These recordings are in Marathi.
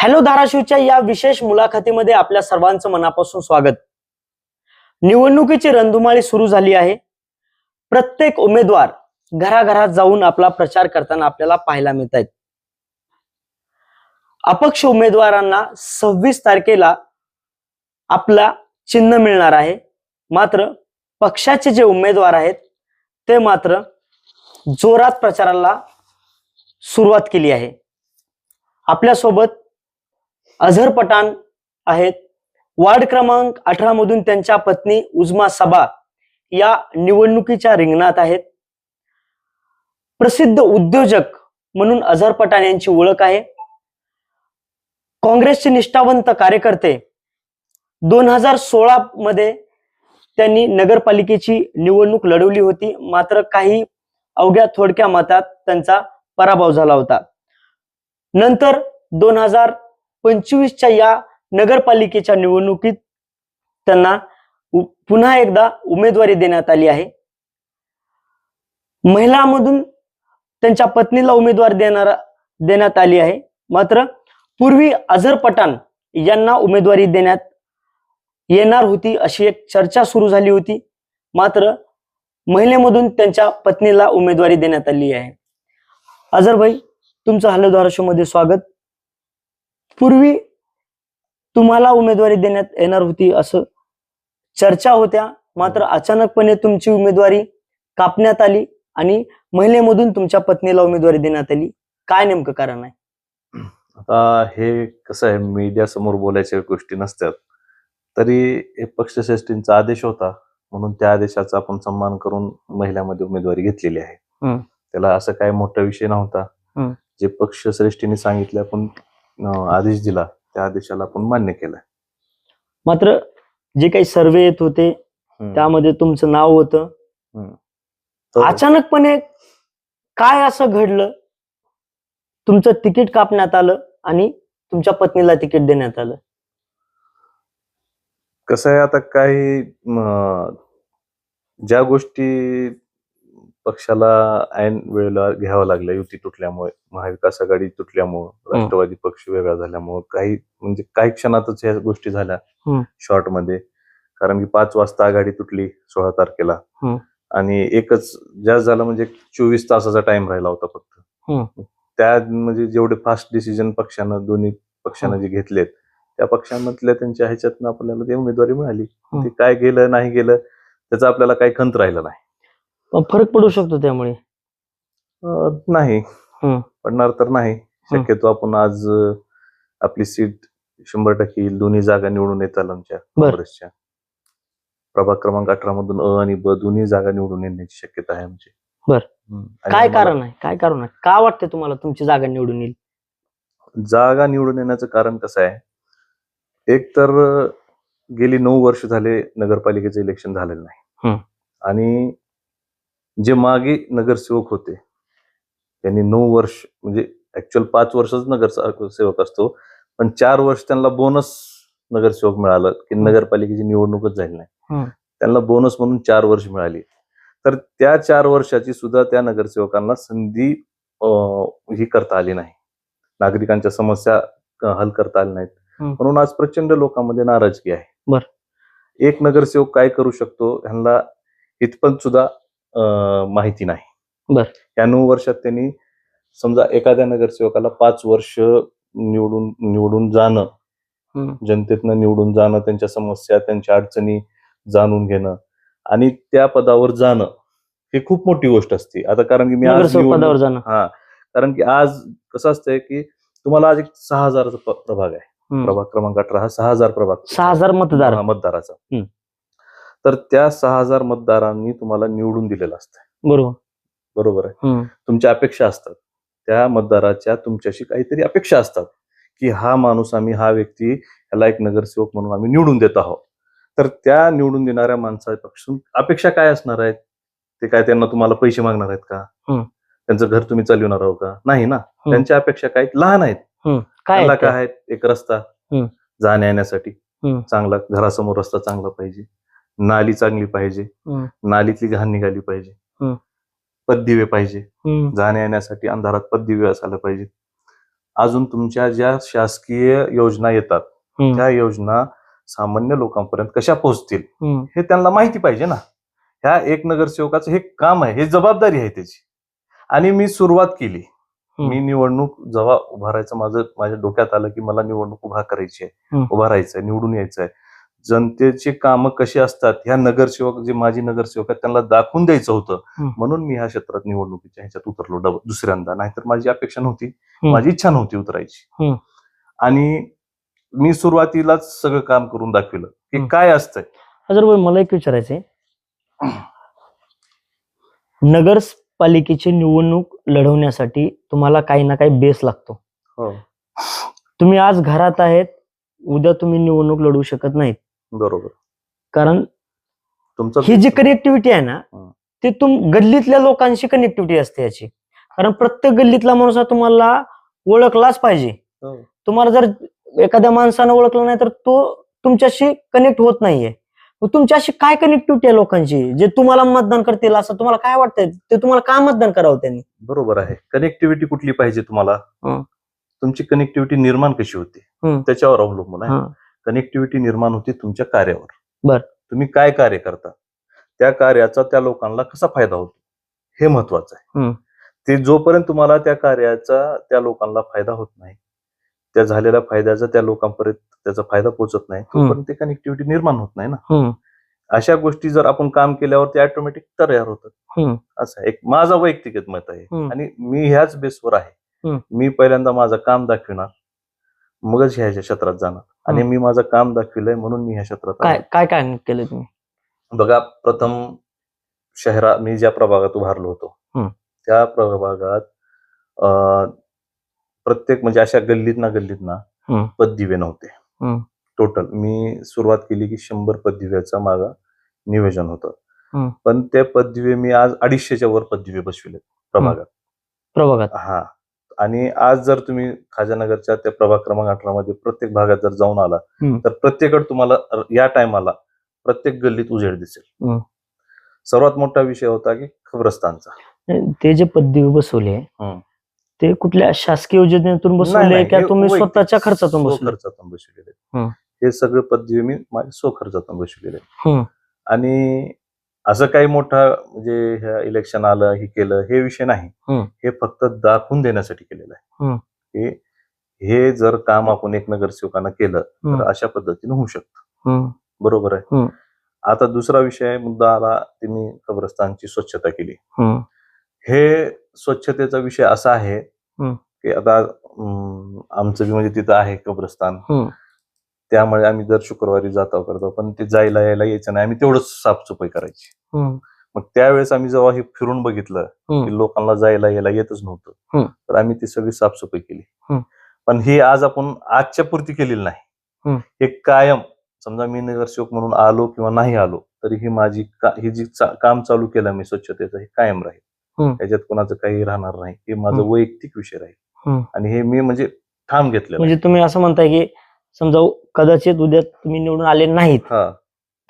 हॅलो धाराशिवच्या या विशेष मुलाखतीमध्ये आपल्या सर्वांचं मनापासून स्वागत. निवडणुकीची रणधुमाळी सुरू झाली आहे. प्रत्येक उमेदवार घराघरात जाऊन आपला प्रचार करताना आपल्याला पाहायला मिळत आहेत अपक्ष उमेदवारांना सव्वीस तारखेला आपला चिन्ह मिळणार आहे. मात्र पक्षाचे जे उमेदवार आहेत ते मात्र जोरात प्रचाराला सुरुवात केली आहे. आपल्यासोबत अझर पठाण आहेत. वार्ड क्रमांक अठरा मधून त्यांच्या पत्नी उजमा सबा या निवडणुकीच्या रिंगणात आहेत. प्रसिद्ध उद्योजक म्हणून अझर पठाण यांची ओळख आहे. काँग्रेसचे निष्ठावंत कार्यकर्ते दोन हजार सोळा मध्ये त्यांनी नगरपालिकेची निवडणूक लढवली होती. मात्र काही अवघ्या थोडक्या मतात त्यांचा पराभव झाला होता. नंतर दोन हजार पंचवीसच्या या नगरपालिकेच्या निवडणुकीत त्यांना पुन्हा एकदा उमेदवारी देण्यात आली आहे. महिलांमधून त्यांच्या पत्नीला उमेदवार देणार देण्यात आली आहे. मात्र पूर्वी अझर पठाण यांना उमेदवारी देण्यात येणार होती अशी एक चर्चा सुरू झाली होती. मात्र महिलेमधून त्यांच्या पत्नीला उमेदवारी देण्यात आली आहे. अझर भाई तुमचं हॅलो धाराशिवमध्ये स्वागत. पूर्वी तुम्हाला उमेदवारी देण्यात येणार होती असं चर्चा होत्या. मात्र अचानकपणे तुमची उमेदवारी कापण्यात आली आणि महिलेमधून तुमच्या पत्नीला उमेदवारी देण्यात आली. काय नेमकं कारण आहे? आता हे कसं आहे मीडिया समोर बोलायच्या गोष्टी नसतात. तरी हे पक्षश्रेष्ठींचा आदेश होता. म्हणून त्या आदेशाचा आपण सन्मान करून महिलांमध्ये उमेदवारी घेतलेली आहे. त्याला असं काही मोठा विषय नव्हता. जे पक्षश्रेष्ठीने सांगितले आपण आदेश दिला त्या आदेशाला आपण मान्य केलं मात्र जे काही सर्वे येत होते. त्यामध्ये तुमचं नाव होतं. अचानकपणे काय असं घडलं? तुमचं तिकीट कापण्यात आलं आणि तुमच्या पत्नीला तिकीट देण्यात आलं. कसं आहे आता काही ज्या गोष्टी पक्षाला ऐन वेळेला घ्यावं लागल्या युती तुटल्यामुळे महाविकास आघाडी तुटल्यामुळं राष्ट्रवादी पक्ष वेगळा झाल्यामुळं काही म्हणजे काही क्षणातच ह्या गोष्टी झाल्या. शॉर्टमध्ये कारण की पाच वाजता आघाडी तुटली सोळा तारखेला. आणि एकच जास्त झालं म्हणजे चोवीस तासाचा टाइम राहिला होता फक्त. त्या म्हणजे जेवढे फास्ट डिसिजन पक्षानं दोन्ही पक्षानं जे घेतलेत त्या पक्षांमधल्या त्यांच्या ह्याच्यातनं आपल्याला ती उमेदवारी मिळाली. ते काय गेलं नाही गेलं त्याचं आपल्याला काही खंत राहिलं नाही पण फरक पडू शकतो त्यामुळे. अं, नाही. पडणार तर नाही. शक्यतो आपण आज अं, आपली सीट शंभर टक्के येईल दोन्ही जागा निवडून येतात आमच्या. काँग्रेसच्या. प्रभाग क्रमांक अठरा मधून अ आणि ब दोन्ही जागा निवडून येण्याची शक्यता आहे आमची. बर. हम्म. आणि काय आम्हाला कारण आहे? काय कारण आहे? का वाटते तुम्हाला तुमची जागा निवडून येईल? जागा निवडून येण्याचं कारण कसं आहे? एक तर अं, गेली नऊ वर्ष झाले नगरपालिकेचं इलेक्शन झालेलं नाही. हम्म. आणि जे मागे नगरसेवक होते त्यांनी नऊ वर्ष म्हणजे ऍक्च्युअल पाच वर्षच नगरसेवक असतो पण चार वर्ष त्यांना बोनस नगरसेवक मिळालं की. नगरपालिकेची निवडणूकच झाली नाही. त्यांना बोनस म्हणून चार वर्ष मिळाली तर त्या चार वर्षाची सुद्धा त्या नगरसेवकांना संधी ही करता आली नाही नागरिकांच्या समस्या हल करता आल्या नाहीत. म्हणून आज प्रचंड लोकांमध्ये नाराजगी आहे बर. एक नगरसेवक काय करू शकतो ह्यांना इथपत सुद्धा माहिती नाही बर. या नऊ वर्षात त्यांनी समजा एखाद्या नगरसेवकाला पाच वर्ष निवडून निवडून जाणं. जनतेतनं निवडून जाणं त्यांच्या समस्या त्यांच्या अडचणी जाणून घेणं आणि त्या पदावर जाणं ही खूप मोठी गोष्ट असते आता कारण की मी आज पदावर जाणं हा कारण की आज कसं असतंय की तुम्हाला आज एक सहा हजाराचा प्रभाग आहे. प्रभाग क्रमांक अठरा हा सहा हजार प्रभाग सहा हजार मतदार मतदाराचा. तर त्या सहा हजार मतदारांनी तुम्हाला निवडून दिलेलं असतं बरोबर. बरोबर आहे. तुमच्या अपेक्षा असतात. त्या मतदाराच्या तुमच्याशी काहीतरी अपेक्षा असतात की हा माणूस आम्ही हा व्यक्ती ह्याला एक नगरसेवक म्हणून आम्ही निवडून देत आहोत. तर त्या निवडून देणाऱ्या माणसापासून अपेक्षा काय असणार आहेत? ते काय त्यांना तुम्हाला पैसे मागणार आहेत का. त्यांचं घर तुम्ही चालवणार आहो का? नाही ना. त्यांच्या अपेक्षा काय लहान आहेत. काय? काय आहेत? एक रस्ता. जाण्या येण्यासाठी. चांगला घरासमोर रस्ता चांगला पाहिजे. नाली चांगली पाहिजे. नालीतली घाण निघाली पाहिजे. पददिवे पाहिजे. हम्म. जाण्या येण्यासाठी अंधारात पददिवे असायला पाहिजे अजून तुमच्या ज्या शासकीय योजना येतात हम्म, त्या योजना सामान्य लोकांपर्यंत कशा पोहोचतील? हम्म, हे त्यांना माहिती पाहिजे ना. ह्या एक नगरसेवकाचं हे काम आहे हे जबाबदारी आहे त्याची. आणि मी सुरुवात केली. हम्म. मी निवडणूक जेव्हा उभारायचं माझं माझ्या डोक्यात आलं की मला निवडणूक उभा करायची आहे हम्म. उभारायचं आहे निवडून यायचं आहे जनतेची कामं कशी असतात ह्या नगरसेवक जे माजी नगरसेवक आहेत त्यांना दाखवून द्यायचं होतं. म्हणून मी ह्या क्षेत्रात निवडणुकीच्या ह्याच्यात उतरलो डब दुसऱ्यांदा. नाहीतर माझी अपेक्षा नव्हती. माझी इच्छा नव्हती उतरायची. आणि मी सुरुवातीलाच सगळं काम करून दाखवलं की. काय असतंय. अजून मला एक विचारायचंय. नगरपालिकेची निवडणूक लढवण्यासाठी तुम्हाला काही ना काही बेस लागतो. हो. तुम्ही आज घरात आहेत उद्या तुम्ही निवडणूक लढवू शकत नाहीत. बरोबर. कारण तुमचं ही जी कनेक्टिव्हिटी आहे ना हं. ती तुम गल्लीतल्या लोकांशी कनेक्टिव्हिटी असते याची. कारण प्रत्येक गल्लीतला माणूस हा तुम्हाला ओळखलाच पाहिजे. हो. तुम्हाला जर एखाद्या माणसानं ओळखलं नाही तर तो तुमच्याशी कनेक्ट होत नाहीये. मग तुमच्याशी काय कनेक्टिव्हिटी आहे लोकांची? जे तुम्हाला मतदान करतील असं तुम्हाला काय वाटतंय? ते तुम्हाला का मतदान करावं त्यांनी? बरोबर आहे. कनेक्टिव्हिटी कुठली पाहिजे तुम्हाला? हं. तुमची कनेक्टिव्हिटी निर्माण कशी होते? हं. त्याच्यावर अवलंबून आहे. हं. कनेक्टिव्हिटी निर्माण होते तुमच्या कार्यावर. बर. तुम्ही काय कार्य करता? त्या कार्याचा त्या लोकांना कसा फायदा होतो? हे महत्वाचं आहे. ते जोपर्यंत तुम्हाला त्या कार्याचा त्या लोकांना फायदा होत नाही त्या झालेल्या फायद्याचा त्या लोकांपर्यंत त्याचा फायदा पोहोचत नाही तोपर्यंत ते कनेक्टिव्हिटी निर्माण होत नाही ना. अशा गोष्टी जर आपण काम केल्यावर ते ऑटोमॅटिक तयार होतात. असं. एक माझा वैयक्तिक मत आहे. आणि मी ह्याच बेसवर आहे. मी पहिल्यांदा माझं काम दाखविणार. मगच ह्या ह्या क्षेत्रात जाणार. आणि. मी माझं काम दाखविलंय म्हणून मी ह्या क्षेत्रात काय आहे. काय काय केलं तुम्ही बघा प्रथम शहरा मी ज्या प्रभागात उभारलो होतो. त्या प्रभागात अं, प्रत्येक म्हणजे अशा गल्लीत ना गल्लीत ना. पददिवे नव्हते हं. टोटल मी सुरुवात केली की शंभर पददिव्याचा माझा नियोजन होतं हं. पण ते पददिवे मी आज अडीचशेच्या वर पददिवे बसविले प्रभागात प्रभागात हा आणि आज जर तुम्ही खाजानगरच्या त्या प्रभाग क्रमांक अठरा मध्ये प्रत्येक भागात जर जाऊन आला. तर प्रत्येककडे तुम्हाला या टायमाला प्रत्येक गल्लीत उजेड दिसेल. सर्वात मोठा विषय होता की खबरस्तानचा ते जे पदवी बसवले. ते कुठल्या शासकीय योजनेतून बसवले का तुम्ही स्वतःच्या खर्चातून खर्चातून बसवलेले हं. हे सगळे पदवी मी माझ्या स्वखर्चातून बसवलेले. आणि असं काही मोठा म्हणजे इलेक्शन आलं हे केलं हे विषय नाही हं. फक्त दाखवून देण्यासाठी केलेलं. आहे हे हे जर काम आपण एक नगरसेवकानं केलं. तर अशा पद्धतीने होऊ शकतं बरोबर आहे हं. आता दुसरा विषय मुद्दा आला की मी कब्रस्तानची स्वच्छता केली हं, स्वच्छतेचा विषय असा आहे हं. की आता आमचं म्हणजे तिथं आहे कब्रस्तान. त्यामुळे आम्ही दर शुक्रवारी जातो करतो पण ते जायला यायला यायचं नाही आम्ही तेवढंच साफसफाई करायची मग त्यावेळेस आम्ही जेव्हा हे फिरून बघितलं. की लोकांना जायला यायला येतच नव्हतं. तर आम्ही ती सगळी साफसफाई केली. पण ही आज आपण आजच्या पुरती केलेली नाही हं. कायम समजा मी नगरसेवक म्हणून आलो किंवा नाही आलो तरी ही माझी ही जी काम चालू केलं मी स्वच्छतेचं हे कायम राहील. त्याच्यात कोणाचं काही राहणार नाही हे माझं. वैयक्तिक विषय राहील. आणि हे मी म्हणजे ठाम घेतलेलं आहे. म्हणजे तुम्ही असं म्हणताय की समजा कदाचित उद्या तुम्ही निवडून आले नाहीत हा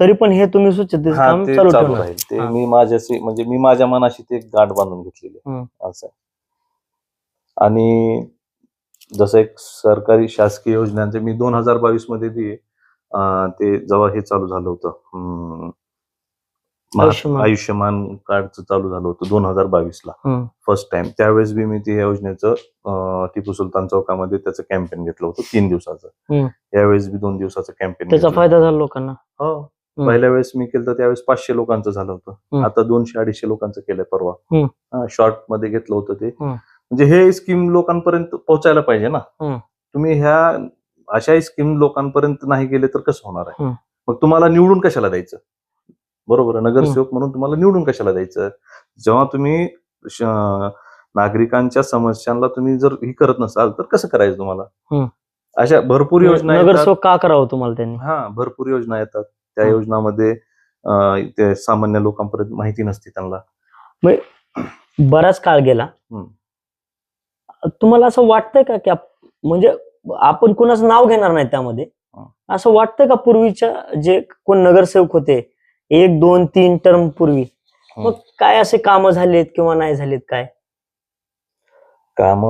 तरी पण हे तुम्ही स्वच्छतेचं हा काम ते चालू चालू ठेवणार राहील ते हा. मी माझ्याशी म्हणजे मी माझ्या मनाशी ते एक गाठ बांधून घेतलेली आहे. हं. असं आहे. आणि जसं एक सरकारी शासकीय योजनांचे मी दोन हजार बावीसमध्ये बी अं, ते जेव्हा हे चालू झालं होतं आयुष्यमान. आयुष्यमान कार्डचं चालू झालं होतं दोन हजार बावीस ला फर्स्ट टाइम त्यावेळेस बी मी ते या योजनेचं टिपू सुलतान चौकामध्ये त्याचं कॅम्पेन घेतलं होतं तीन दिवसाचं. यावेळेस बी दोन दिवसाचं कॅम्पेन त्याचा फायदा झाला लोकांना हो पहिल्या वेळेस मी केलं त्यावेळेस पाचशे लोकांचं झालं. होतं आता दोनशे अडीचशे लोकांचं केलंय परवा. शॉर्टमध्ये घेतलं होतं ते. म्हणजे हे स्कीम लोकांपर्यंत पोहोचायला पाहिजे ना. तुम्ही ह्या अशा स्कीम लोकांपर्यंत नाही गेले तर कसं होणार आहे. मग तुम्हाला निवडून कशाला द्यायचं बरोबर नगरसेवक म्हणून तुम्हाला निवडून कशाला द्यायचं जेव्हा तुम्ही नागरिकांच्या समस्यांना तुम्ही जर ही करत नसाल तर कसं करायचं तुम्हाला. अशा भरपूर योजना. नगरसेवक का करावं तुम्हाला त्यांनी हा भरपूर योजना येतात त्या. योजनामध्ये ते सामान्य लोकांपर्यंत माहिती नसते त्यांना बराच काळ गेला. तुम्हाला असं वाटतंय का की म्हणजे आपण कुणाचं नाव घेणार नाही त्यामध्ये. असं वाटतंय का पूर्वीच्या जे कोण नगरसेवक होते एक दोन तीन टर्म पूर्वी. मग काय असे कामं झालेत किंवा नाही झालेत काय काम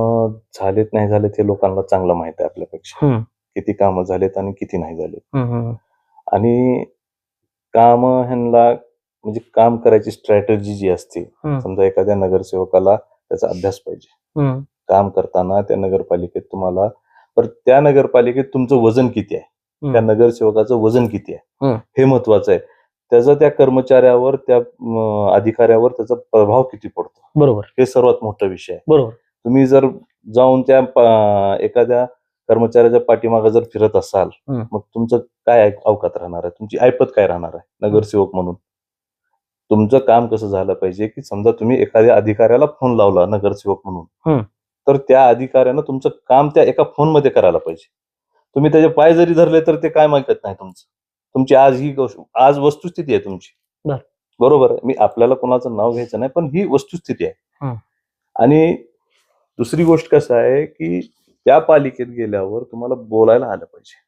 झालेत नाही झालेत हे लोकांना चांगलं माहीत आहे आपल्यापेक्षा हम्म, किती कामं झालेत आणि किती नाही झालेत हम्म, हम्म. आणि काम ह्यांना म्हणजे काम करायची स्ट्रॅटेजी जी असते हम्म. समजा एखाद्या नगरसेवकाला त्याचा अभ्यास पाहिजे हम्म, काम करताना त्या नगरपालिकेत तुम्हाला पर त्या नगरपालिकेत तुमचं वजन किती आहे हम्म. त्या नगरसेवकाचं वजन किती आहे हम्म. हे महत्वाचं आहे त्याचा त्या कर्मचाऱ्यावर त्या अधिकाऱ्यावर त्याचा प्रभाव किती पडतो? बरोबर. हे सर्वात मोठा विषय आहे. बरोबर. तुम्ही जर जाऊन त्या एखाद्या कर्मचाऱ्याच्या पाठीमागे जर फिरत असाल. मग तुमचं काय अवकात राहणार आहे? तुमची ऐपत काय राहणार आहे? नगरसेवक म्हणून. तुमचं काम कसं झालं पाहिजे की समजा तुम्ही एखाद्या अधिकाऱ्याला फोन लावला नगरसेवक. म्हणून. तर त्या अधिकाऱ्यानं तुमचं काम त्या एका फोनमध्ये करायला पाहिजे. तुम्ही त्याचे पाय जरी धरले तर ते काय मागत नाही तुमचं? तुमची आज ही गोष्ट आज वस्तुस्थिती आहे तुमची बर. बरोबर आहे मी आपल्याला कोणाचं नाव घ्यायचं नाही पण ही वस्तुस्थिती आहे. आणि दुसरी गोष्ट कसं आहे की त्या पालिकेत गेल्यावर तुम्हाला बोलायला आलं पाहिजे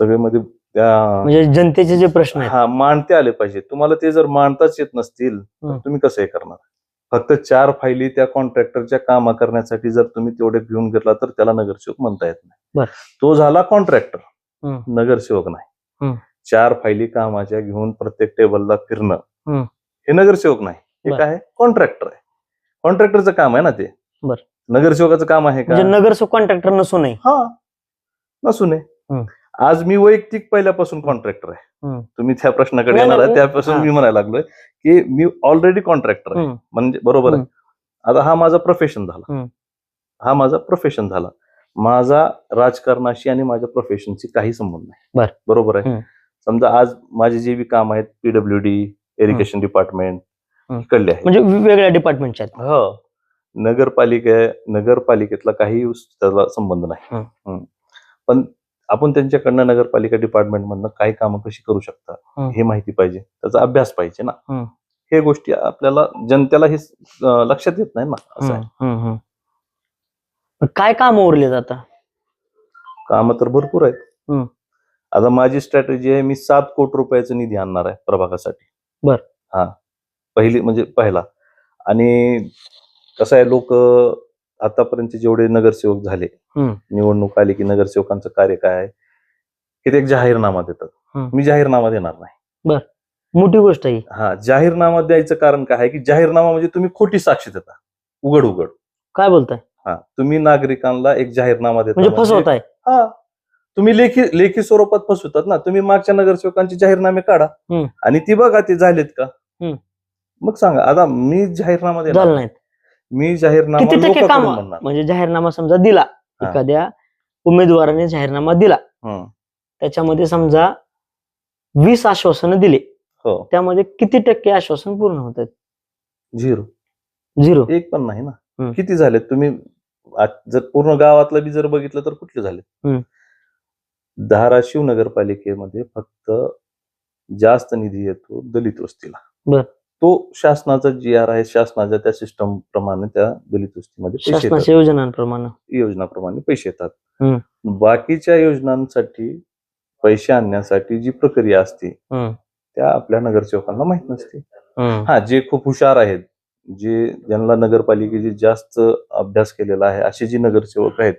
सगळेमध्ये त्या म्हणजे जनतेचे जे प्रश्न हा मांडते आले पाहिजे तुम्हाला ते जर मांडताच येत नसतील तर. तुम्ही कसं हे करणार फक्त चार फायली त्या कॉन्ट्रॅक्टरच्या कामा करण्यासाठी जर तुम्ही तेवढे घेऊन घेतला तर त्याला नगरसेवक म्हणता येत. नाही तो झाला कॉन्ट्रॅक्टर. नगरसेवक नाही. चार फायली कामाच्या घेऊन प्रत्येक टेबलला फिरणं. हे. नगरसेवक नाही. हे. काय आहे? कॉन्ट्रॅक्टर आहे. कॉन्ट्रॅक्टरचं काम आहे ना ते? बर. नगरसेवकाचं काम आहे का? म्हणजे नगरसेवक कॉन्ट्रॅक्टर नसू नये हा. नसू नये हम्म. आज मी वैयक्तिक पहिल्यापासून कॉन्ट्रॅक्टर आहे. तुम्ही त्या प्रश्नाकडे येणार आहे. त्यापासून. मी म्हणायला लागलोय की मी ऑलरेडी कॉन्ट्रॅक्टर आहे. म्हणजे बरोबर आहे. आता हा माझा प्रोफेशन झाला. हा. माझा प्रोफेशन झाला. माझा राजकारणाशी आणि माझ्या प्रोफेशनशी काही संबंध नाही. बर. बरोबर आहे. समजा आज माझे जे बी काम आहेत पीडब्ल्यू डी इरिगेशन डिपार्टमेंट. इकडले आहेत. म्हणजे वेगवेगळ्या डिपार्टमेंटच्या आहेत. हो. नगरपालिके नगरपालिकेतला काही त्याला संबंध नाही. पण आपण त्यांच्याकडनं नगरपालिका डिपार्टमेंट मधनं काय कामं कशी करू शकतात हं. माहिती पाहिजे. त्याचा अभ्यास पाहिजे ना. हं. गोष्टी आपल्याला जनतेला हे लक्षात येत नाही ना असं आहे हम्म, हम्म, हम्म. काय काम उरले आता? कामं तर भरपूर आहेत. हं. आता माझी स्ट्रॅटेजी आहे मी सात कोटी रुपयाचा निधी आणणार आहे प्रभागासाठी. बर. हा. पहिली म्हणजे पहिला. आणि कसं आहे लोक आतापर्यंत जेवढे नगरसेवक झाले. निवडणूक आली की नगरसेवकांचं कार्य काय आहे की ते एक जाहीरनामा देतात. मी जाहीरनामा देणार नाही. मोठी गोष्ट आहे ही. हा जाहीरनामा द्यायचं कारण काय आहे की जाहीरनामा म्हणजे तुम्ही खोटी साक्ष देता. उघड उघड काय बोलताय? हा तुम्ही नागरिकांना एक जाहीरनामा देता म्हणजे फसवताय. हा तुम्ही लेखी लेखी स्वरूपात फसवतात ना तुम्ही मागच्या नगरसेवकांचे जाहीरनामे काढा. हम्म. आणि ती बघा ते झालेत का? हम्म. मग सांगा आता मी जाहीरनामा देणार झालं नाही. मी जाहीरनामा किती टक्के लोकांकडून काम म्हणणार. म्हणजे जाहीरनामा समजा दिला. हा. एखाद्या उमेदवाराने जाहीरनामा दिला. त्याच्यामध्ये समजा वीस आश्वासनं दिले. हो. त्यामध्ये किती टक्के आश्वासन पूर्ण होत आहेत? झिरो. झिरो. एक पण नाही ना. हम्म. किती झालेत? तुम्ही आज जर पूर्ण गावातलं बी जर बघितलं तर कुठले झाले. धाराशिव नगरपालिकेमध्ये फक्त जास्त निधी येतो दलित वस्तीला. तो शासनाचा जी आर आहे शासनाच्या त्या सिस्टम प्रमाणे त्या दलित वस्तीमध्ये पैसे योजनांप्रमाणे योजनाप्रमाणे पैसे येतात. बाकीच्या योजनांसाठी पैसे आणण्यासाठी जी प्रक्रिया असते. त्या आपल्या नगरसेवकांना माहीत नसते. हा जे खूप हुशार आहेत जे ज्यांना नगरपालिकेचे जास्त अभ्यास केलेला आहे असे जे नगरसेवक आहेत.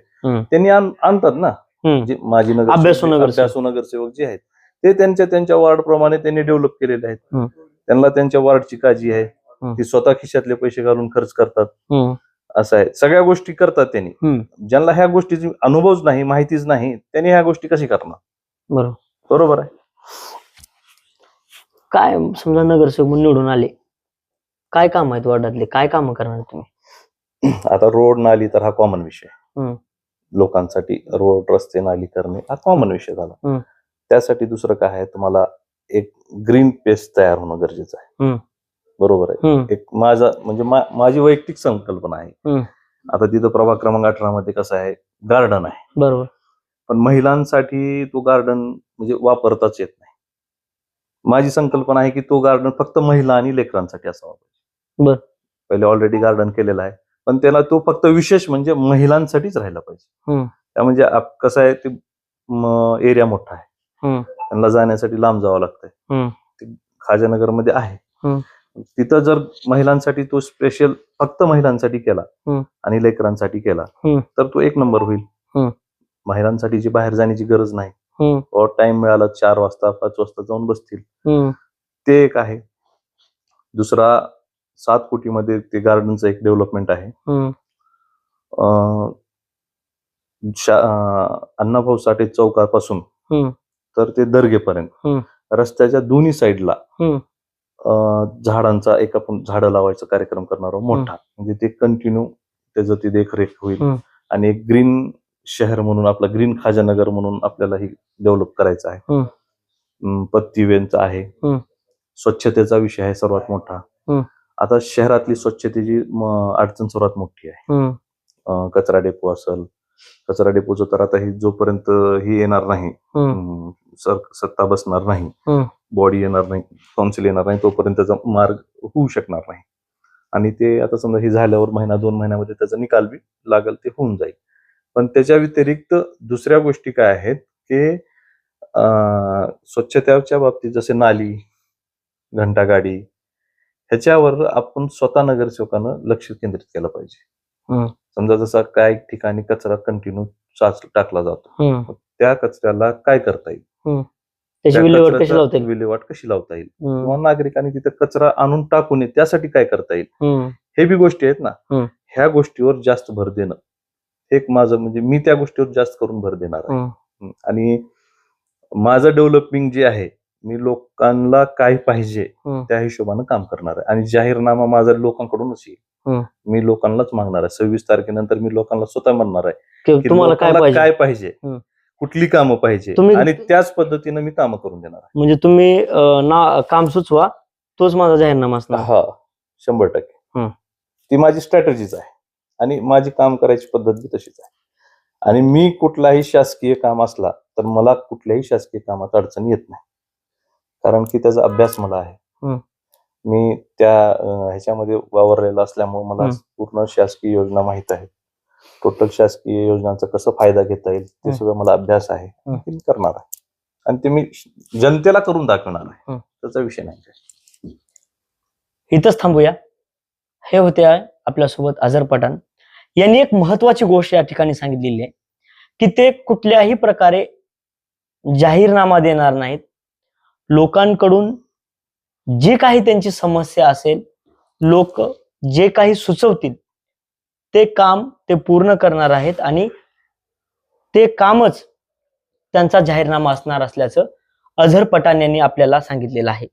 त्यांनी आण- आणतात ना. जे माझी नगर अभ्यासू नगरसेवक. जे आहेत ते त्यांच्या त्यांच्या वार्ड प्रमाणे त्यांनी डेव्हलप केलेले आहेत. त्यांना त्यांच्या वार्डची काळजी आहे. ती स्वतः खिशातले पैसे घालून खर्च करतात. असं आहे सगळ्या गोष्टी करतात त्यांनी. ज्यांना ह्या गोष्टीची अनुभवच नाही माहितीच नाही त्यांनी ह्या गोष्टी कशी करणार बरोबर बरोबर आहे काय समजा नगरसेवक म्हणून निवडून आले काय काम आहेत वार्डातले? काय काम करणार तुम्ही? आता रोड नाली तर हा कॉमन विषय आहे. लोकांसाठी रोड रस्ते नाली करणे हा कॉमन विषय झाला. त्यासाठी दुसरं काय आहे? तुम्हाला एक ग्रीन पेस्ट तयार होणं गरजेचं आहे. बरोबर आहे? हम्म. एक माझा म्हणजे मा- माझी वैयक्तिक संकल्पना आहे. हम्म. आता तिथं प्रभाग क्रमांक अठरा मध्ये कसं आहे? गार्डन आहे. बरोबर. पण महिलांसाठी तो गार्डन म्हणजे वापरताच येत नाही. माझी संकल्पना आहे की तो गार्डन फक्त महिला आणि लेकरांसाठी असावा. बर. पहिले ऑलरेडी गार्डन केलेलं आहे पण त्याला तो फक्त विशेष म्हणजे महिलांसाठीच राहिला पाहिजे हम्म. त्या म्हणजे आप- कसं आहे ते एरिया मोठा आहे हम्म. त्यांना जाण्यासाठी लांब जावं लागतंय हम्म. ते खाजानगरमध्ये आहे. तिथं जर महिलांसाठी तो स्पेशल फक्त महिलांसाठी केला हम्म. आणि लेकरांसाठी केला हम्म. तर तो एक नंबर होईल हम्म. महिलांसाठी जी बाहेर जाण्याची गरज नाही हम्म, टाइम मिळाला चार वाजता पाच वाजता जाऊन बसतील हम्म, ते एक आहे दुसरा सात कोटीमध्ये ते गार्डनचं एक डेव्हलपमेंट आहे. अण्णाभाऊ साठे चौकापासून. तर ते दर्गेपर्यंत. रस्त्याच्या दोन्ही साईडला झाडांचा एक आपण झाडं लावायचा कार्यक्रम करणार आहोत मोठा. म्हणजे ते कंटिन्यू त्याचं ती देखरेख होईल. आणि एक ग्रीन शहर म्हणून आपला ग्रीन खाजानगर म्हणून आपल्याला ही डेव्हलप करायचं आहे. पत्तीवेंचा आहे. स्वच्छतेचा विषय आहे सर्वात मोठा. आता शहरातली स्वच्छतेची अडचण सर्वात मोठी आहे. कचरा डेपो असेल कचरा डेपोचं तर आता ही जोपर्यंत ही येणार नाही सर सत्ता बसणार नाही. बॉडी येणार नाही काउन्सिल येणार नाही तोपर्यंत त्याचा मार्ग होऊ शकणार नाही. आणि ते आता समजा हे झाल्यावर महिना दोन महिन्यामध्ये त्याचा निकाल बी लागेल ते होऊन जाईल. पण त्याच्या व्यतिरिक्त दुसऱ्या गोष्टी काय आहेत की स्वच्छतेच्या बाबतीत जसे नाली घंटागाडी ह्याच्यावर आपण स्वतः नगरसेवकानं लक्ष केंद्रित केलं पाहिजे. समजा जसा काय ठिकाणी कचरा कंटिन्यू साच टाकला जातो. त्या कचऱ्याला काय करता येईल? विल्हेवाट कशी लावता येईल? किंवा नागरिकांनी तिथे कचरा आणून टाकू नये त्यासाठी काय करता येईल? हे. बी गोष्टी आहेत ना. ह्या गोष्टीवर जास्त भर देणं. हे एक माझं म्हणजे मी त्या गोष्टीवर जास्त करून भर देणार आहे. आणि माझं डेव्हलपिंग जे आहे मी लोकांना काय पाहिजे. त्या हिशोबानं काम करणार आहे. आणि जाहीरनामा माझा लोकांकडूनच. येईल. मी लोकांनाच मागणार आहे. सव्वीस तारखेनंतर मी लोकांना स्वतः म्हणणार आहे कि की तुम्हाला काय लोकांना पाहिजे? काय पाहिजे? हम्म. कुठली कामं पाहिजे? तुम्ही- आणि त्याच पद्धतीनं मी कामं करून देणार आहे. म्हणजे तुम्ही अं, ना काम सुचवा तोच माझा जाहीरनामा असणार. हा शंभर टक्के. ती माझी स्ट्रॅटेजीच आहे. आणि माझी काम करायची पद्धत बी तशीच आहे. आणि मी कुठलाही शासकीय काम असला तर मला कुठल्याही शासकीय कामात अडचण येत नाही. कारण की त्याचा अभ्यास मला आहे. मी त्या ह्याच्यामध्ये वावरलेला असल्यामुळे मला. पूर्ण शासकीय योजना माहीत आहे टोटल शासकीय योजनांचा कसं फायदा घेता येईल ते. सगळं मला अभ्यास आहे. ते मी करणार आहे आणि ते मी जनतेला करून दाखवणार आहे. त्याचा विषय नाही. इथंच थांबूया हे होते आपल्यासोबत अझर पठाण यांनी एक महत्वाची गोष्ट या ठिकाणी सांगितलेली आहे की ते कुठल्याही प्रकारे जाहीरनामा देणार नाहीत लोकांकडून जे काही त्यांची समस्या असेल लोक जे काही सुचवतील ते काम ते पूर्ण करणार आहेत आणि ते कामच त्यांचा जाहीरनामा असणार असल्याचं अझर पठाण यांनी आपल्याला सांगितलेलं आहे.